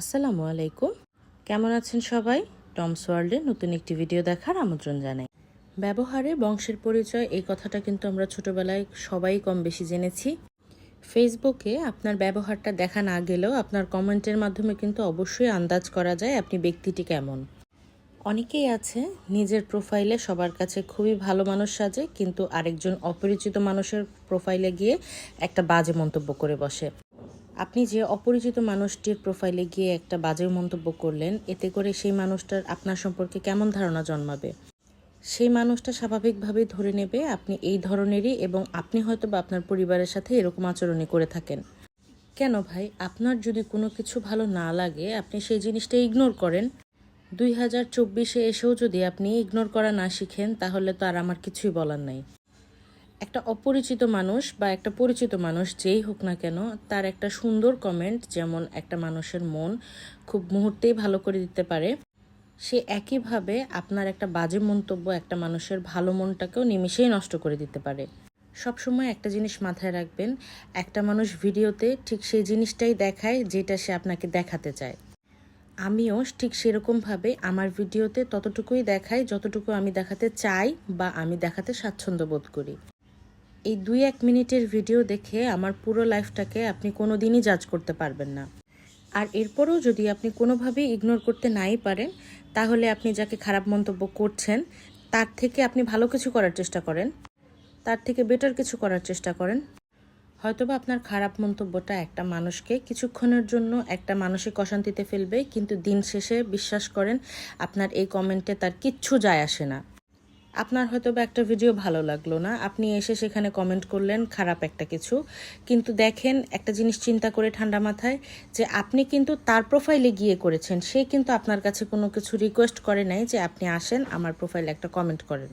আসসালামু আলাইকুম। কেমন আছেন সবাই? টমস ওয়ার্ল্ডে নতুন একটি ভিডিও দেখার আমন্ত্রণ জানাই। ব্যবহারে বংশের পরিচয়, এই কথাটা কিন্তু আমরা ছোটবেলায় সবাই কম বেশি জেনেছি। ফেসবুকে আপনার ব্যবহারটা দেখা না গেলেও আপনার কমেন্টের মাধ্যমে কিন্তু অবশ্যই আন্দাজ করা যায় আপনি ব্যক্তিটি কেমন। অনেকেই আছে, নিজের প্রোফাইলে সবার কাছে খুবই ভালো মানুষ সাজে, কিন্তু আরেকজন অপরিচিত মানুষের প্রোফাইলে গিয়ে একটা বাজে মন্তব্য করে বসে। আপনি যে অপরিচিত মানুষটির প্রোফাইলে গিয়ে একটা বাজে মন্তব্য করলেন, এতে করে সেই মানুষটার আপনার সম্পর্কে কেমন ধারণা জন্মাবে? সেই মানুষটা স্বাভাবিকভাবেই ধরে নেবে আপনি এই ধরনেরই এবং আপনি হয়তো বা আপনার পরিবারের সাথে এরকম আচরণই করে থাকেন। কেন ভাই? আপনার যদি কোনো কিছু ভালো না লাগে, আপনি সেই জিনিসটা ইগনোর করেন। দুই হাজার চব্বিশে এসেও যদি আপনি ইগনোর করা না শিখেন, তাহলে তো আর আমার কিছুই বলার নাই। একটা অপরিচিত মানুষ বা একটা পরিচিত মানুষ যেই হোক না কেন, তার একটা সুন্দর কমেন্ট যেমন একটা মানুষের মন খুব মুহূর্তেই ভালো করে দিতে পারে। সে একইভাবে আপনার একটা বাজে মন্তব্য একটা মানুষের ভালো মনটাকেও নিমিষেই নষ্ট করে দিতে পারে। সবসময় একটা জিনিস মাথায় রাখবেন, একটা মানুষ ভিডিওতে ঠিক সেই জিনিসটাই দেখায় যেটা সে আপনাকে দেখাতে চায়। আমিও ঠিক সেরকমভাবে আমার ভিডিওতে ততটুকুই দেখাই, যতটুকু আমি দেখাতে চাই বা আমি দেখাতে স্বাচ্ছন্দ্য বোধ করি। এই দুই এক মিনিটের ভিডিও দেখে আমার পুরো লাইফটাকে আপনি কোনো দিনই জাজ করতে পারবেন না। আর এরপরেও যদি আপনি কোনোভাবেই ইগনোর করতে নাই পারেন, তাহলে আপনি যাকে খারাপ মন্তব্য করছেন, তার থেকে আপনি ভালো কিছু করার চেষ্টা করেন। তার থেকে বেটার কিছু করার চেষ্টা করেন। হয়তোবা আপনার খারাপ মন্তব্যটা একটা মানুষকে কিছুক্ষণের জন্য একটা মানসিক অশান্তিতে ফেলবে, কিন্তু দিন শেষে বিশ্বাস করেন আপনার এই কমেন্টে তার কিচ্ছু যায় আসে না। আপনার হয়তো বা একটা ভিডিও ভালো লাগল না। আপনি এসে সেখানে কমেন্ট করলেন, খারাপ একটা কিছু। কিন্তু দেখেন, একটা জিনিস চিন্তা করে ঠান্ডা মাথায় যে আপনি কিন্তু তার প্রোফাইলে গিয়ে করেছেন। সে কিন্তু আপনার কাছে কোনো কিছু রিকোয়েস্ট করে নাই যে আপনি আসেন, আমার প্রোফাইলে একটা কমেন্ট করেন।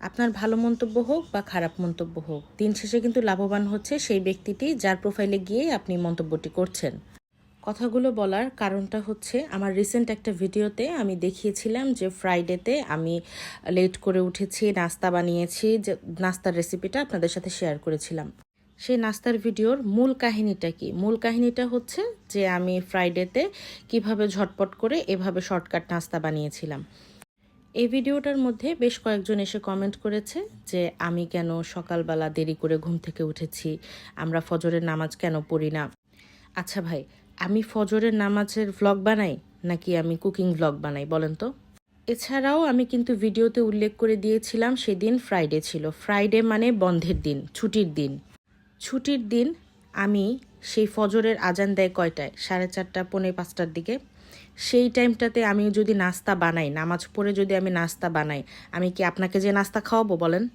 আপনার ভালো মন্তব্য হোক বা খারাপ মন্তব্য হোক, দিন শেষে কিন্তু লাভবান হচ্ছে সেই ব্যক্তিটি যার প্রোফাইলে গিয়ে আপনি মন্তব্যটি করছেন। কথাগুলো বলার কারণটা হচ্ছে আমার রিসেন্ট একটা ভিডিওতে আমি দেখিয়েছিলাম যে ফ্রাইডেতে আমি লেট করে উঠেছি, নাস্তা বানিয়েছি, যে নাস্তার রেসিপিটা আপনাদের সাথে শেয়ার করেছিলাম। সেই নাস্তার ভিডিওর মূল কাহিনীটা কি? মূল কাহিনীটা হচ্ছে যে আমি ফ্রাইডেতে কীভাবে ঝটপট করে এভাবে শর্টকাট নাস্তা বানিয়েছিলাম। এই ভিডিওটার মধ্যে বেশ কয়েকজন এসে কমেন্ট করেছে যে আমি কেন সকালবেলা দেরি করে ঘুম থেকে উঠেছি? আমরা ফজরের নামাজ কেন পড়ি না? আচ্ছা ভাই আমি ফজরের নামাজের ভ্লগ বানাই নাকি আমি কুকিং ভ্লগ বানাই, বলেন তো? এছাড়াও আমি কিন্তু ভিডিওতে উল্লেখ করে দিয়েছিলাম সেদিন ফ্রাইডে ছিল। ফ্রাইডে মানে বন্ধের দিন, ছুটির দিন। ছুটির দিন আমি সেই ফজরের আজান দেয় কয়টায়? সাড়ে চারটা, পৌনে পাঁচটার দিকে। সেই টাইমটাতে আমি যদি নাস্তা বানাই, নামাজ পড়ে যদি আমি নাস্তা বানাই, আমি কি আপনাকে যে নাস্তা খাওয়াবো, বলেন?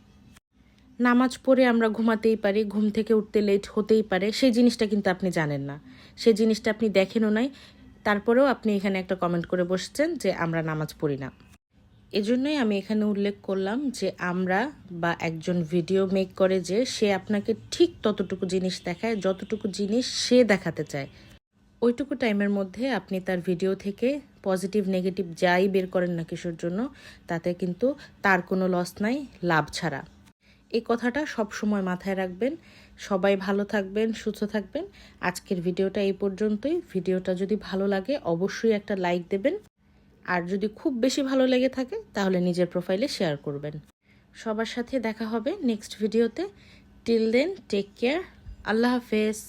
নামাজ পড়ে আমরা ঘুমাতেই পারি, ঘুম থেকে উঠতে লেট হতেই পারে, সেই জিনিসটা কিন্তু আপনি জানেন না। সেই জিনিসটা আপনি দেখেনও নাই। তারপরেও আপনি এখানে একটা কমেন্ট করে বসছেন যে, আমরা নামাজ পড়ি না। এজন্যই আমি এখানে উল্লেখ করলাম যে, আমরা বা একজন ভিডিও মেক করে যে, সে আপনাকে ঠিক ততটুকু জিনিস দেখায়, যতটুকু জিনিস সে দেখাতে চায়। ওইটুকু টাইমের মধ্যে আপনি তার ভিডিও থেকে পজিটিভ নেগেটিভ যাই বের করেন না কিছুর জন্য, তাতে কিন্তু তার কোনো লস নাই, লাভ ছাড়া। এই কথাটা সব সময় মাথায় রাখবেন। সবাই ভালো থাকবেন, সুস্থ থাকবেন। আজকের ভিডিওটা এই পর্যন্তই। ভিডিওটা যদি ভালো লাগে, অবশ্যই একটা লাইক দেবেন। আর যদি খুব বেশি ভালো লেগে থাকে, তাহলে নিজের প্রোফাইলে শেয়ার করবেন। সবার সাথে দেখা হবে নেক্সট ভিডিওতে। টিল দেন টেক কেয়ার আল্লাহ হাফেজ।